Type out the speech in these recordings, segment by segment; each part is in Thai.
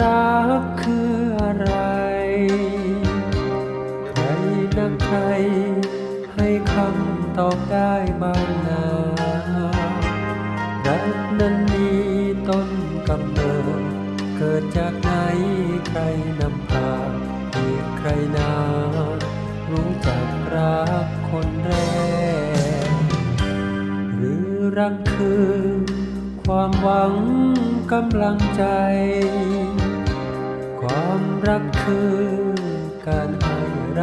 รักคืออะไร ใครนักใคร ให้คำตอบได้บ้างนารักนั้นมีต้นกำเนิด เกิดจากไหนใครนำพาอีกใครนารู้จักรักคนแรก หรือรักคือความหวัง กำลังใจ ความรักคือการให้ไร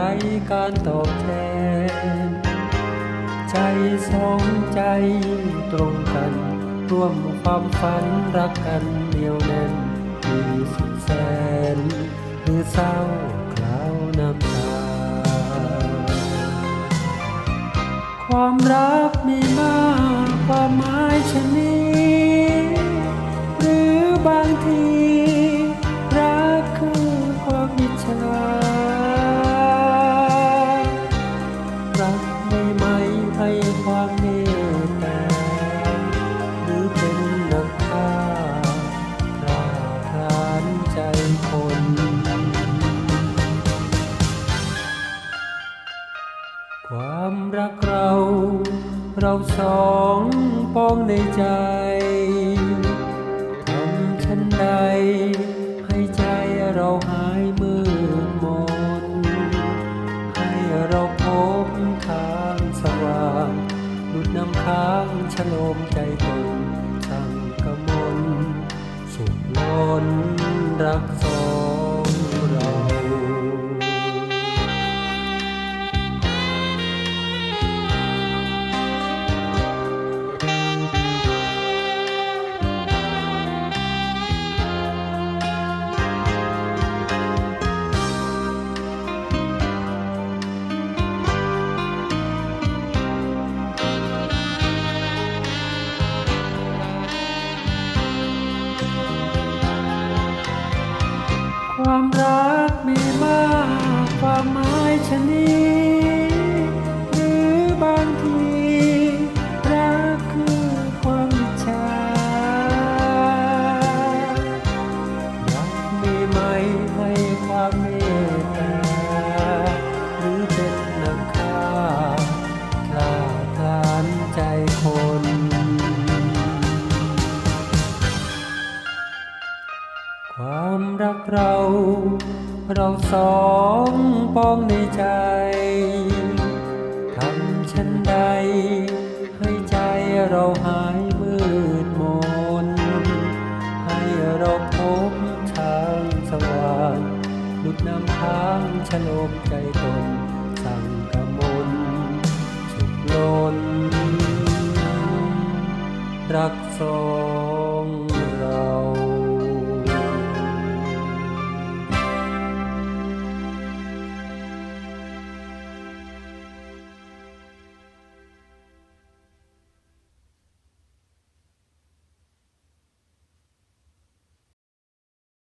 การตอบแทน ใจสองใจตรงกัน ร่วมความฝันรักกันเหนียวแน่นมีสุดแสน หรือเศร้าคราวน้ำตา ความรักมีมากความหมายชนนี้ บางที รักคือความอิจฉารักไม่ไหมให้ความเมตตาหรือเป็นนักฆ่ากล้าทานใจคนความรักเรา เราสองปองในใจ ใจ ให้ใจเราหายมืดมน ให้เราพบทางสว่างหลุดน้ำค้างฉโลมใจตนสั่งกมลสุขล้นรักสอ ความรักมีมากความหมายชนิดหรือบางที รักคือความอิจฉารักมีไหมให้ความเมตตา ความรักเรา เราสองปองในใจทำฉันใด ให้ใจเราหายมืดมน ให้เราพบทางสว่างหลุดนำค้างฉลมใจตนสั่งกระมลสุขล้นรัก